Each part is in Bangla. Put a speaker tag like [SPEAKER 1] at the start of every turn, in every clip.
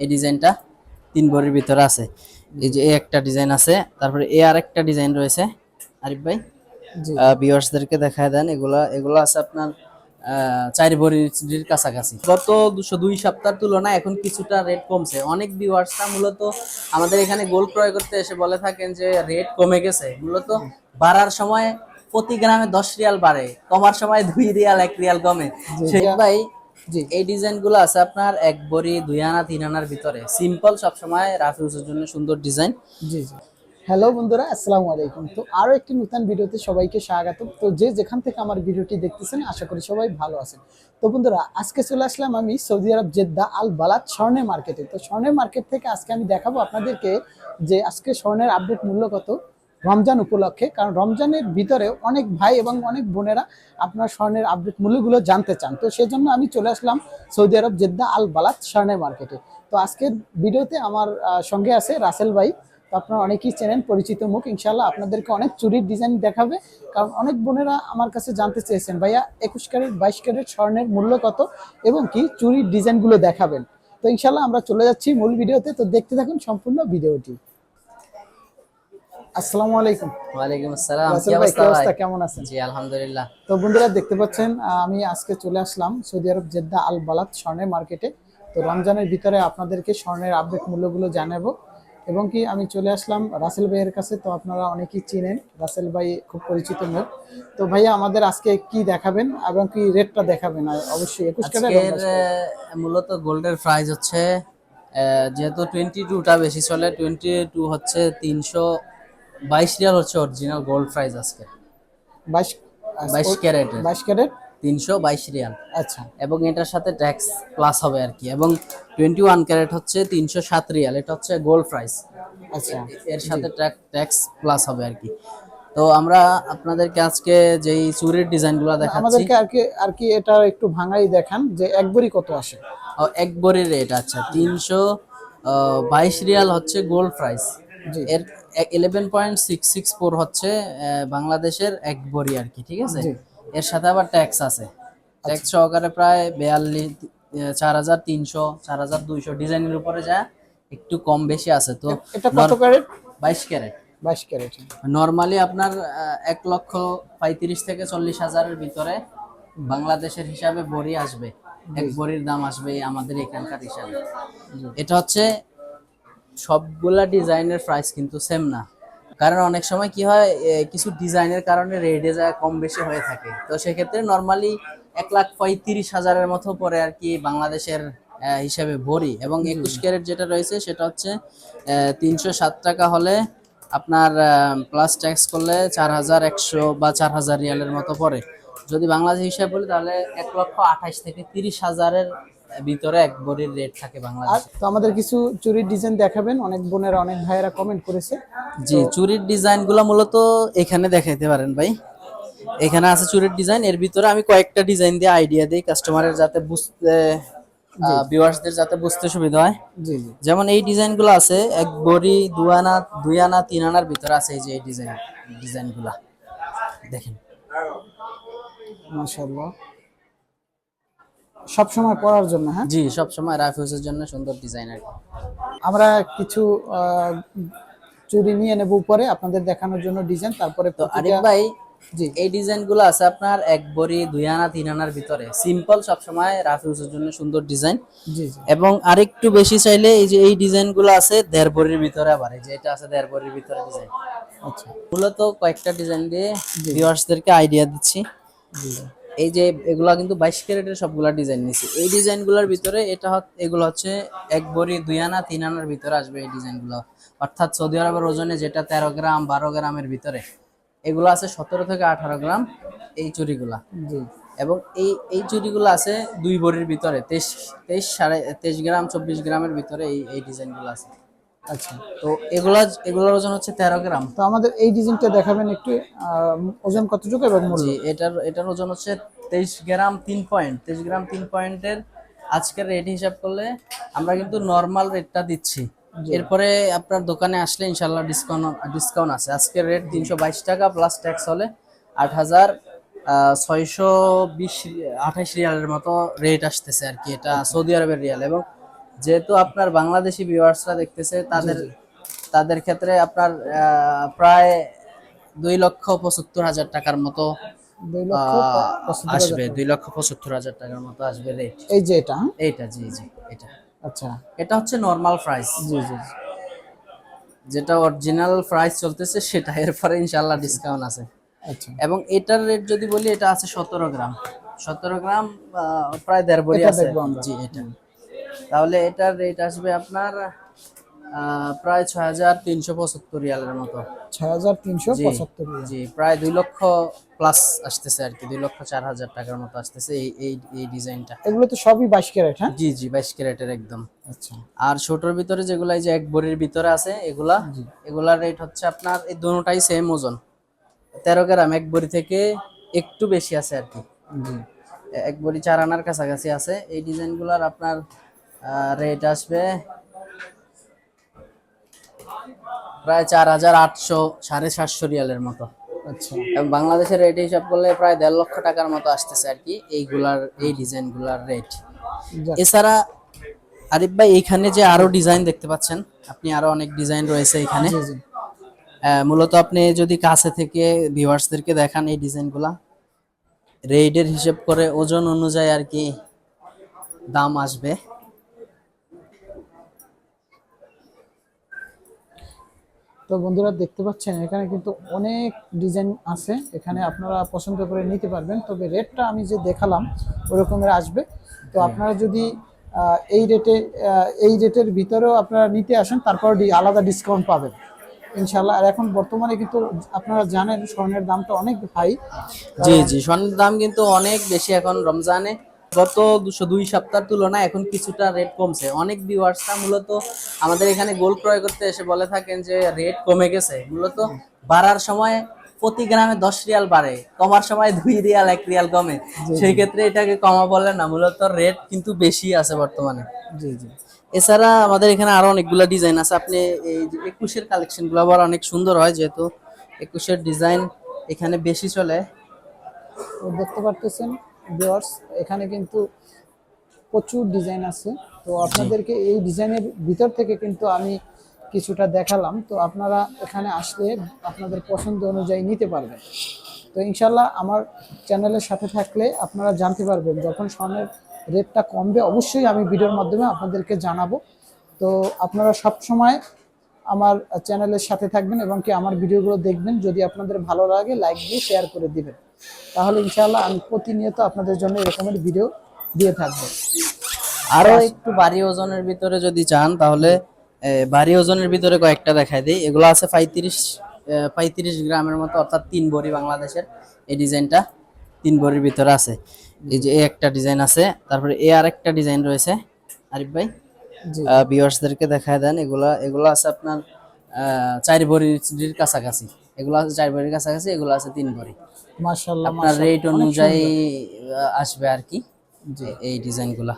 [SPEAKER 1] এই ডিজাইনটা তিন ভরির ভিতরে আছে। এই যে এই একটা ডিজাইন আছে তারপরে এ আর একটা ডিজাইন রয়েছে। আরিফ ভাই ভিউয়ার্সদেরকে দেখায় দেন এগুলা এগুলো আছে আপনার চার ভরির কাছাকাছি। গত দুশো দুই সপ্তাহের তুলনায় এখন কিছুটা রেট কমছে। অনেক ভিউয়ার্সরা মূলত আমাদের এখানে গোল ক্রয় করতে এসে বলে থাকেন যে রেট কমে গেছে। মূলত বাড়ার সময় প্রতি গ্রামে দশ রিয়াল বাড়ে কমার সময় দুই রিয়াল এক রিয়াল কমে। ভাই এই ডিজাইনগুলো আছে আপনার এক বড়ি দুই আনা তিন আনার ভিতরে। সিম্পল সবসময় রাফিউজের জন্য সুন্দর ডিজাইন।
[SPEAKER 2] জি জি। হ্যালো বন্ধুরা আসসালামু আলাইকুম। তো আরও একটি নতুন ভিডিওতে সবাইকে স্বাগত তো যে যেখান থেকে আমার ভিডিওটি দেখতেছেন আশা করি সবাই ভালো আছেন। তো বন্ধুরা আজকে চলে আসলাম আমি সৌদি আরব জেদ্দা আল বালাত স্বর্ণের মার্কেটে। তো স্বর্ণের মার্কেট থেকে আজকে আমি দেখাবো আপনাদেরকে যে আজকে স্বর্ণের আপডেট মূল্য কত। রমজান উপলক্ষে, কারণ রমজানের ভিতরে অনেক ভাই এবং অনেক বোনেরা আপনার স্বর্ণের আপডেট মূল্যগুলো জানতে চান। তো সেজন্য আমি চলে আসলাম সৌদি আরব জেদ্দা আল বালাত স্বর্ণের মার্কেটে তো আজকের ভিডিওতে আমার সঙ্গে আছে রাসেল ভাই। তো আপনারা অনেকেই চেনেন, পরিচিত মুখ। ইনশাল্লাহ আপনাদেরকে অনেক চুরির ডিজাইন দেখাবে। কারণ অনেক বোনেরা আমার কাছে জানতে চেয়েছেন, ভাইয়া, একুশ ক্যারেট, বাইশ ক্যারেট স্বর্ণের মূল্য কত? এবং কি চুরির ডিজাইনগুলো দেখাবেন। তো ইনশাল্লাহ আমরা চলে যাচ্ছি মূল ভিডিওতে। তো দেখতে থাকুন সম্পূর্ণ ভিডিওটি। আসসালামু আলাইকুম।
[SPEAKER 1] ওয়ালাইকুম আসসালাম। কি অবস্থা
[SPEAKER 2] কেমন আছেন?
[SPEAKER 1] জি আলহামদুলিল্লাহ।
[SPEAKER 2] তো বন্ধুরা দেখতে পাচ্ছেন আমি আজকে চলে আসলাম সৌদি আরব জেদ্দা আল বালাত স্বর্ণের মার্কেটে। তো রমজানের ভিতরে আপনাদেরকে স্বর্ণের আপডেট মূল্যগুলো জানাব। এবং কি আমি চলে আসলাম রাসেল ভাইয়ের কাছে তো আপনারা অনেকেই চিনেন রাসেল ভাই খুব পরিচিত মুখ তো ভাইয়া আমাদের আজকে কি দেখাবেন এবং কি রেটটা দেখাবেন? আর অবশ্যই একুশ
[SPEAKER 1] মূলত গোল্ডের প্রাইস হচ্ছে যেহেতু টোয়েন্টি টুটা বেশি চলে টোয়েন্টি টু হচ্ছে তিনশো বাইশ রিয়াল হচ্ছে অরিজিনাল গোল্ড প্রাইস আজকে।
[SPEAKER 2] বাইশ
[SPEAKER 1] বাইশ ক্যারেটের
[SPEAKER 2] বাইশ ক্যারেট?
[SPEAKER 1] তিনশো বাইশ রিয়াল।
[SPEAKER 2] আচ্ছা।
[SPEAKER 1] এবং এটার সাথে ট্যাক্স প্লাস হবে আর কি। এবং টোয়েন্টি ওয়ান ক্যারেট হচ্ছে তিনশো সাত রিয়াল। এটা হচ্ছে গোল্ড প্রাইস
[SPEAKER 2] আচ্ছা।
[SPEAKER 1] এর সাথে ট্যাক্স প্লাস হবে আর কি। তো আমরা আপনাদেরকে আজকে যেই চুরির ডিজাইনগুলো দেখাচ্ছি।
[SPEAKER 2] আমাদেরকে আর কি আর কি এটা একটু ভাঙাই দেখান যে একবারই কত আসে।
[SPEAKER 1] ও, এক বড়ির রেট আচ্ছা। তিনশো বাইশ রিয়াল হচ্ছে গোল্ড প্রাইস এর eleven point six six four হচ্ছে বাংলাদেশের এক বড়ি আর কি ঠিক আছে? এর সাথে আবার ট্যাক্স আছে। ট্যাক্স সহকারে প্রায় বেয়াল্লিশ চার হাজার তিনশো চার হাজার দুইশো ডিজাইনের উপরে যা একটু কম বেশি আছে তো
[SPEAKER 2] এটা কত ক্যারেট
[SPEAKER 1] বাইশ ক্যারেট
[SPEAKER 2] বাইশ ক্যারেট
[SPEAKER 1] নর্মালি আপনার এক লক্ষ পঁয়ত্রিশ থেকে চল্লিশ হাজারের ভিতরে বাংলাদেশের হিসাবে বড়ি আসবে। এক বড়ির দাম আসবে আমাদের এখানকার হিসাবে। এটা হচ্ছে সবগুলা ডিজাইনের প্রাইস কিন্তু সেম না। কারণ অনেক সময় কি হয় কিছু ডিজাইনের কারণে রেটে যায় কম বেশি হয়ে থাকে। তো সেক্ষেত্রে নর্মালি এক লাখ পঁয়ত্রিশ হাজারের মতো পরে আর কি বাংলাদেশের হিসাবে ভরি। এবং একুশ ক্যারেট যেটা রয়েছে সেটা হচ্ছে তিনশো সাত টাকা হলে আপনার প্লাস ট্যাক্স করলে চার হাজার একশো বা চার হাজার রিয়ালের মতো পড়ে। যদি বাংলাদেশ হিসাবে বলি তাহলে এক লক্ষ আঠাশ থেকে তিরিশ হাজারের ভিতরে এক বড়ির রেট থাকে বাংলাদেশ।
[SPEAKER 2] তো আমাদের কিছু চুরির ডিজাইন দেখাবেন অনেক বোনেরা অনেক ভাইয়েরা কমেন্ট করেছে।
[SPEAKER 1] জি চুরির ডিজাইনগুলো মূলত এখানে দেখাইতে পারেন ভাই। এখানে আছে চুরির ডিজাইন এর ভিতরে আমি কয়েকটা ডিজাইন দিয়ে আইডিয়া দিই কাস্টমারের যাতে বুঝতে ভিউয়ার্সদের যাতে বুঝতে সুবিধা হয়।
[SPEAKER 2] জি জি।
[SPEAKER 1] যেমন এই ডিজাইনগুলো আছে এক বড়ি দু আনা দুই আনা তিন আনার ভিতরে আছে এই যে এই ডিজাইন ডিজাইনগুলা দেখেন।
[SPEAKER 2] মাশাআল্লাহ। সব সময় পড়ার জন্য হ্যাঁ?
[SPEAKER 1] জি সব সময় রাফিউজের জন্য সুন্দর ডিজাইন আর কি।
[SPEAKER 2] আমরা কিছু চুরি নিয়ে নেব উপরে আপনাদের দেখানোর জন্য ডিজাইন তারপরে
[SPEAKER 1] তো আরিফ ভাই
[SPEAKER 2] জি।
[SPEAKER 1] এই ডিজাইনগুলো আছে আপনার এক বড়ি দুই আনা তিন আনার ভিতরে। সিম্পল সব সময় রাফিউজের জন্য সুন্দর ডিজাইন
[SPEAKER 2] জি জি।
[SPEAKER 1] এবং আরেকটু বেশি চাইলে এই যে এই ডিজাইনগুলো আছে দেড় বড়ির ভিতরে আবার এই যে এটা আছে দেড় বড়ির ভিতরে ডিজাইন
[SPEAKER 2] আচ্ছা।
[SPEAKER 1] মূলত কয়েকটা ডিজাইন দিয়ে ভিউয়ার্সদেরকে আইডিয়া দিচ্ছি।
[SPEAKER 2] জি।
[SPEAKER 1] এই যে এগুলা কিন্তু বাইশ ক্যারেটের সবগুলা ডিজাইন নিছি। এই ডিজাইনগুলোর ভিতরে এটা এগুলো হচ্ছে এক বড়ি দুই আনা তিন আনার ভিতরে আসবে এই ডিজাইনগুলো অর্থাৎ সৌদি আরবের ওজনে যেটা তেরো গ্রাম বারো গ্রামের ভিতরে এগুলো আছে সতেরো থেকে আঠারো গ্রাম এই চুরিগুলা
[SPEAKER 2] জি।
[SPEAKER 1] এবং এই এই চুরিগুলো আছে দুই বড়ির ভিতরে তেইশ তেইশ সাড়ে তেইশ গ্রাম চব্বিশ গ্রামের ভিতরে এই এই ডিজাইনগুলো আছে।
[SPEAKER 2] আচ্ছা
[SPEAKER 1] তো এগুলা এগুলোর ওজন হচ্ছে তেরো গ্রাম।
[SPEAKER 2] তো আমাদের এই ডিজাইনটা দেখাবেন একটু ওজন কতটুকু এবং মূল্য?
[SPEAKER 1] এটার এটার ওজন হচ্ছে তেইশ গ্রাম তিন পয়েন্ট। তেইশ গ্রাম তিন পয়েন্টের আজকের রেট হিসাব করলে আমরা কিন্তু নর্মাল রেটটা দিচ্ছি। এরপরে আপনার দোকানে আসলে ইনশাল্লাহ ডিসকাউন্ট ডিসকাউন্ট আছে। আজকের রেট তিনশো বাইশ টাকা প্লাস ট্যাক্স হলে আট হাজার ছয়শো বিশ আঠাশ রিয়ালের মতো রেট আসতেছে আর কি। এটা সৌদি আরবের রিয়াল এবং যেহেতু আপনার বাংলাদেশি ভিউয়ার্সরা দেখতেছে তাদের তাদের ক্ষেত্রে আপনার প্রায় দুই লক্ষ পঁচাত্তর হাজার টাকার মতো আসবে দুই লক্ষ পঁচাত্তর হাজার টাকার মতো আসবে রেট
[SPEAKER 2] এই যে এটা হ্যাঁ?
[SPEAKER 1] এইটা জি জি এটা।
[SPEAKER 2] আচ্ছা।
[SPEAKER 1] এটা হচ্ছে নর্মাল প্রাইস
[SPEAKER 2] জি জি।
[SPEAKER 1] যেটা অরিজিনাল প্রাইস চলতেছে সেটা এরপরে ইনশাল্লাহ ডিসকাউন্ট আছে।
[SPEAKER 2] আচ্ছা।
[SPEAKER 1] এবং এটার রেট যদি বলি এটা আছে সতেরো গ্রাম। সতেরো গ্রাম প্রায় দেড় বড়ি আছে। জি এটা। তাহলে এটার রেট আসবে আপনার প্রায় ছয় হাজার তিনশো পঁচাত্তর রিয়ালের মতো।
[SPEAKER 2] ছয় হাজার তিনশো
[SPEAKER 1] জি
[SPEAKER 2] পঁচাত্তর
[SPEAKER 1] জি প্রায় দুই লক্ষ প্লাস আসতেছে আর কি দুই লক্ষ চার হাজার টাকার মতো আসতেছে এই এই এই ডিজাইনটা
[SPEAKER 2] এগুলো তো সবই বাইশ ক্যারেট হ্যাঁ?
[SPEAKER 1] জি জি বাইশ ক্যারেটের একদম।
[SPEAKER 2] আচ্ছা।
[SPEAKER 1] আর ছোটর ভিতরে যেগুলা যে এক বড়ির ভিতরে আছে এগুলা এগুলার রেট হচ্ছে আপনার এই দুটোটাই সেম ওজন। তেরো গ্রাম এক বড়ি থেকে একটু বেশি আছে আর কি। এক বড়ি চার আনার কাছাকাছি আছে। এই ডিজাইনগুলোর আপনার রেট আসবে প্রায় চার হাজার আটশো সাড়ে সাতশো রিয়ালের মতো।
[SPEAKER 2] আচ্ছা।
[SPEAKER 1] বাংলাদেশের রেট হিসাব করলে প্রায় দেড় লক্ষ টাকার মতো আসতেছে আর কি এইগুলার এই ডিজাইনগুলার রেট এছাড়া আরিফ ভাই এইখানে যে আরও ডিজাইন দেখতে পাচ্ছেন আপনি আরও অনেক ডিজাইন রয়েছে এখানে। মূলত আপনি যদি কাছে থেকে ভিউয়ার্সদেরকে দেখান এই ডিজাইনগুলা রেডের হিসেব করে ওজন অনুযায়ী আর কি দাম আসবে।
[SPEAKER 2] তো বন্ধুরা দেখতে পাচ্ছেন এখানে কিন্তু অনেক ডিজাইন আছে। এখানে আপনারা পছন্দ করে নিতে পারবেন। তবে রেটটা আমি যে দেখালাম ওরকমের আসবে। তো আপনারা যদি এই রেটে এই রেটের ভিতরেও আপনারা নিতে আসেন তারপর আলাদা ডিসকাউন্ট পাবেন। ইনশাল্লাহ আর এখন বর্তমানে কিন্তু আপনারা জানেন স্বর্ণের দামটা অনেক হাই।
[SPEAKER 1] জি জি স্বর্ণের দাম কিন্তু অনেক বেশি এখন রমজানে। গত দুশো দুই সপ্তাহের তুলনায় এখন কিছুটা রেট কমছে। অনেক ভিউয়ার্সরা মূলত আমাদের এখানে গোল ক্রয় করতে এসে বলে থাকেন যে রেট কমে গেছে। মূলত বাড়ার সময় প্রতি গ্রামে দশ রিয়াল বাড়ে কমার সময় দুই রিয়াল এক রিয়াল কমে। সেই ক্ষেত্রে এটাকে কমা বলে না মূলত রেট কিন্তু বেশি আছে বর্তমানে।
[SPEAKER 2] জি জি।
[SPEAKER 1] এছাড়া আমাদের এখানে আরও অনেকগুলো ডিজাইন আছে। আপনি এই যে একুশের কালেকশনগুলো আবার অনেক সুন্দর হয় যেহেতু একুশের ডিজাইন এখানে বেশি চলে।
[SPEAKER 2] তো দেখতে পারতেছেন? ভিউয়ার্স এখানে কিন্তু প্রচুর ডিজাইন আছে। তো আপনাদেরকে এই ডিজাইনের ভিতর থেকে কিন্তু আমি কিছুটা দেখালাম। তো আপনারা এখানে আসলে আপনাদের পছন্দ অনুযায়ী নিতে পারবেন। তো ইনশাল্লাহ আমার চ্যানেলের সাথে থাকলে আপনারা জানতে পারবেন, যখন স্বর্ণের রেটটা কমবে, অবশ্যই আমি ভিডিওর মাধ্যমে আপনাদেরকে জানাব। তো আপনারা সব সময় আমার চ্যানেলের সাথে থাকবেন এবং কি আমার ভিডিওগুলো দেখবেন। যদি আপনাদের ভালো লাগে লাইক দিয়ে শেয়ার করে দিবেন। তাহলে ইনশাআল্লাহ আমি প্রতিনিয়ত আপনাদের জন্য এরকমের ভিডিও দিয়ে থাকব।
[SPEAKER 1] আরও একটু ভারী ওজনের ভিতরে যদি চান তাহলে এ, ভারী ওজনের ভিতরে কয়েকটা দেখাই দিই। এগুলো আছে পঁয়ত্রিশ পঁয়ত্রিশ গ্রামের মতো অর্থাৎ তিন ভরি বাংলাদেশের এই ডিজাইনটা তিন ভরির ভিতরে আছে। এই যে এই একটা ডিজাইন আছে তারপরে এ আর একটা ডিজাইন রয়েছে। আরিফ ভাই ভিউয়ার্সদেরকে দেখায় দেন। এগুলা এগুলো আছে আপনার আহ, চার ভরির কাছাকাছি। এগুলো আছে চার ভরির কাছাকাছি এগুলো আছে তিন ভরি।
[SPEAKER 2] মাশাআল্লাহ
[SPEAKER 1] আপনার রেট অনুযায়ী আসবে আর কি যে এই ডিজাইনগুলা।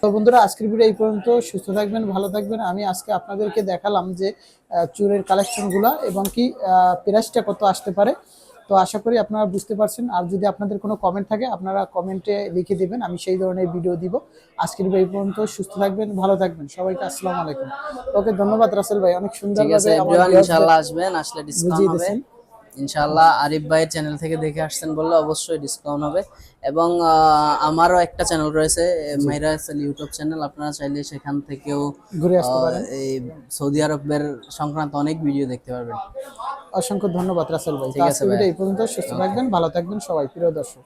[SPEAKER 2] তো বন্ধুরা আজকের ভিডিও এই পর্যন্ত। সুস্থ থাকবেন ভালো থাকবেন। আমি আজকে আপনাদেরকে দেখালাম যে চুরের কালেকশনগুলো এবং কি প্রাইসটা কত আসতে পারে। তো আশা করি আপনারা বুঝতে পারছেন। আর যদি আপনাদের কোনো কমেন্ট থাকে আপনারা কমেন্টে লিখে দেবেন আমি সেই ধরনের ভিডিও দিব। আজকের ভাই পর্যন্ত সুস্থ থাকবেন ভালো থাকবেন। সবাইকে আসসালামু আলাইকুম। ওকে ধন্যবাদ রাসেল ভাই। অনেক সুন্দর
[SPEAKER 1] ইনশাআল্লাহ আসবেন আসলে ডিসকাউন্ট হবে।
[SPEAKER 2] দিয়েছেন।
[SPEAKER 1] ইনশাআল্লাহ আরিফ ভাইয়ের চ্যানেল থেকে দেখে আসছেন বললে অবশ্যই ডিসকাউন্ট হবে। এবং আমারও একটা চ্যানেল রয়েছে মাইরা এসএল ইউটিউব চ্যানেল আপনারা চাইলে সেখান থেকেও
[SPEAKER 2] ঘুরে আসতে পারেন।
[SPEAKER 1] এই সৌদি আরবের সংক্রান্ত অনেক ভিডিও দেখতে পারবেন।
[SPEAKER 2] অসংখ্য ধন্যবাদ রাসেল ভাই।
[SPEAKER 1] ঠিক আছে
[SPEAKER 2] এই পর্যন্ত। সুস্থ থাকবেন ভালো থাকবেন সবাই। প্রিয় দর্শক।